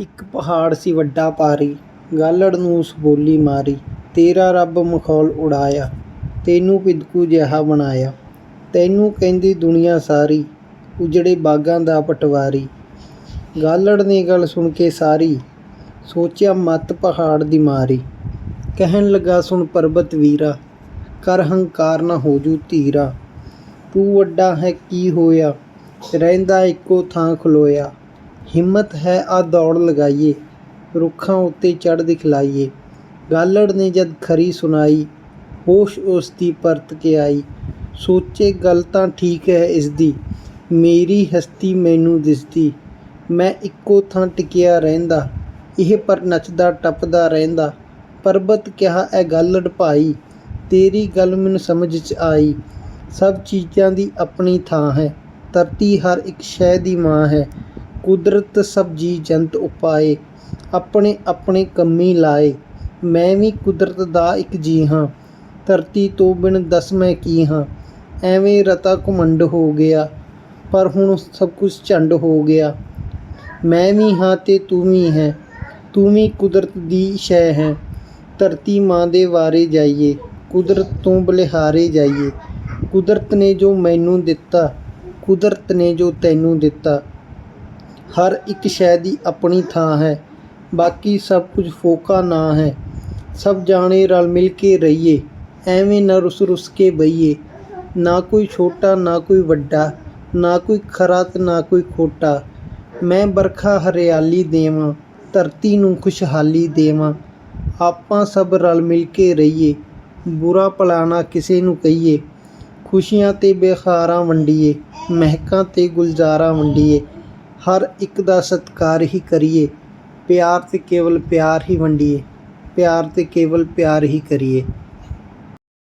ਇੱਕ ਪਹਾੜ ਸੀ ਵੱਡਾ ਪਾਰੀ। ਗਾਲੜ ਨੂੰ ਉਸ ਬੋਲੀ ਮਾਰੀ। ਤੇਰਾ ਰੱਬ ਮਖੌਲ ਉਡਾਇਆ। ਤੈਨੂੰ ਪਿਦਕੂ ਜਿਹਾ ਬਣਾਇਆ। ਤੈਨੂੰ ਕਹਿੰਦੀ ਦੁਨੀਆ ਸਾਰੀ। ਉਜੜੇ ਬਾਗਾਂ ਦਾ ਪਟਵਾਰੀ। ਗਾਲੜ ਨੇ ਗੱਲ ਸੁਣ ਕੇ ਸਾਰੀ। ਸੋਚਿਆ ਮੱਤ ਪਹਾੜ ਦੀ ਮਾਰੀ। ਕਹਿਣ ਲੱਗਾ, ਸੁਣ ਪਰਬਤ ਵੀਰਾ। ਕਰ ਹੰਕਾਰ ਨਾ ਹੋ ਜੂ ਧੀਰਾ। ਤੂੰ ਵੱਡਾ ਹੈ, ਕੀ ਹੋਇਆ? ਰਹਿੰਦਾ ਇੱਕੋ ਥਾਂ ਖਲੋਇਆ। ਹਿੰਮਤ ਹੈ ਆ ਦੌੜ ਲਗਾਈਏ, ਰੁੱਖਾਂ ਉੱਤੇ ਚੜ੍ਹ ਦਿਖਲਾਈਏ। ਗਾਲੜ ਨੇ ਜਦ ਖਰੀ ਸੁਣਾਈ, ਹੋਸ਼ ਉਸ ਦੀ ਪਰਤ ਕੇ ਆਈ। ਸੋਚੇ ਗੱਲ ਤਾਂ ਠੀਕ ਹੈ ਇਸ ਦੀ ਮੇਰੀ ਹਸਤੀ ਮੈਨੂੰ ਦਿਸਦੀ। ਮੈਂ ਇੱਕੋ ਥਾਂ ਟਿਕਿਆ ਰਹਿੰਦਾ, ਇਹ ਪਰ ਨੱਚਦਾ ਟੱਪਦਾ ਰਹਿੰਦਾ। ਪਰਬਤ ਕਿਹਾ, ਐ ਗਾਲੜ ਭਾਈ, ਤੇਰੀ ਗੱਲ ਮੈਨੂੰ ਸਮਝ 'ਚ ਆਈ। ਸਭ ਚੀਜ਼ਾਂ ਦੀ ਆਪਣੀ ਥਾਂ ਹੈ, ਧਰਤੀ ਹਰ ਇੱਕ ਸ਼ੈ ਦੀ ਮਾਂ ਹੈ। ਕੁਦਰਤ ਸਭ ਜੀ ਜੰਤ ਉਪਾਏ, ਆਪਣੇ ਆਪਣੇ ਕੰਮੀ ਲਾਏ। ਮੈਂ ਵੀ ਕੁਦਰਤ ਦਾ ਇੱਕ ਜੀ ਹਾਂ, ਧਰਤੀ ਤੋਂ ਬਿਨ ਦੱਸ ਮੈਂ ਕੀ ਹਾਂ। ਐਵੇਂ ਰਤਾ ਘੁਮੰਡ ਹੋ ਗਿਆ, ਪਰ ਹੁਣ ਸਭ ਕੁਝ ਝੰਡ ਹੋ ਗਿਆ। ਮੈਂ ਵੀ ਹਾਂ ਤੇ ਤੂੰ ਵੀ ਹੈ, ਤੂੰ ਵੀ ਕੁਦਰਤ ਦੀ ਸ਼ੈ ਹੈ। ਧਰਤੀ ਮਾਂ ਦੇ ਵਾਰੇ ਜਾਈਏ, ਕੁਦਰਤ ਤੋਂ ਬਲਿਹਾਰੇ ਜਾਈਏ। ਕੁਦਰਤ ਨੇ ਜੋ ਮੈਨੂੰ ਦਿੱਤਾ, ਕੁਦਰਤ ਨੇ ਜੋ ਤੈਨੂੰ ਦਿੱਤਾ। ਹਰ ਇੱਕ ਸ਼ੈ ਦੀ ਆਪਣੀ ਥਾਂ ਹੈ, ਬਾਕੀ ਸਭ ਕੁਝ ਫੋਕਾ ਨਾ ਹੈ। ਸਭ ਜਾਣੇ ਰਲ ਮਿਲ ਕੇ ਰਹੀਏ, ਐਵੇਂ ਨਾ ਰੁੱਸ ਰੁੱਸ ਕੇ ਬਈਏ। ਨਾ ਕੋਈ ਛੋਟਾ, ਨਾ ਕੋਈ ਵੱਡਾ, ਨਾ ਕੋਈ ਖਰਾ ਤੇ ਨਾ ਕੋਈ ਖੋਟਾ। ਮੈਂ ਬਰਖਾ ਹਰਿਆਲੀ ਦੇਵਾਂ, ਧਰਤੀ ਨੂੰ ਖੁਸ਼ਹਾਲੀ ਦੇਵਾਂ। ਆਪਾਂ ਸਭ ਰਲ ਮਿਲ ਕੇ ਰਹੀਏ, ਬੁਰਾ ਭਲਾ ਕਿਸੇ ਨੂੰ ਕਹੀਏ। ਖੁਸ਼ੀਆਂ ਤੇ ਬੇਖਾਰਾਂ ਵੰਡੀਏ, ਮਹਿਕਾਂ ਤੇ ਗੁਲਜ਼ਾਰਾਂ ਵੰਡੀਏ। ਹਰ ਇੱਕ ਦਾ ਸਤਿਕਾਰ ਹੀ ਕਰੀਏ। ਪਿਆਰ ਤੇ ਕੇਵਲ ਪਿਆਰ ਹੀ ਵੰਡੀਏ। ਪਿਆਰ ਤੇ ਕੇਵਲ ਪਿਆਰ ਹੀ ਕਰੀਏ।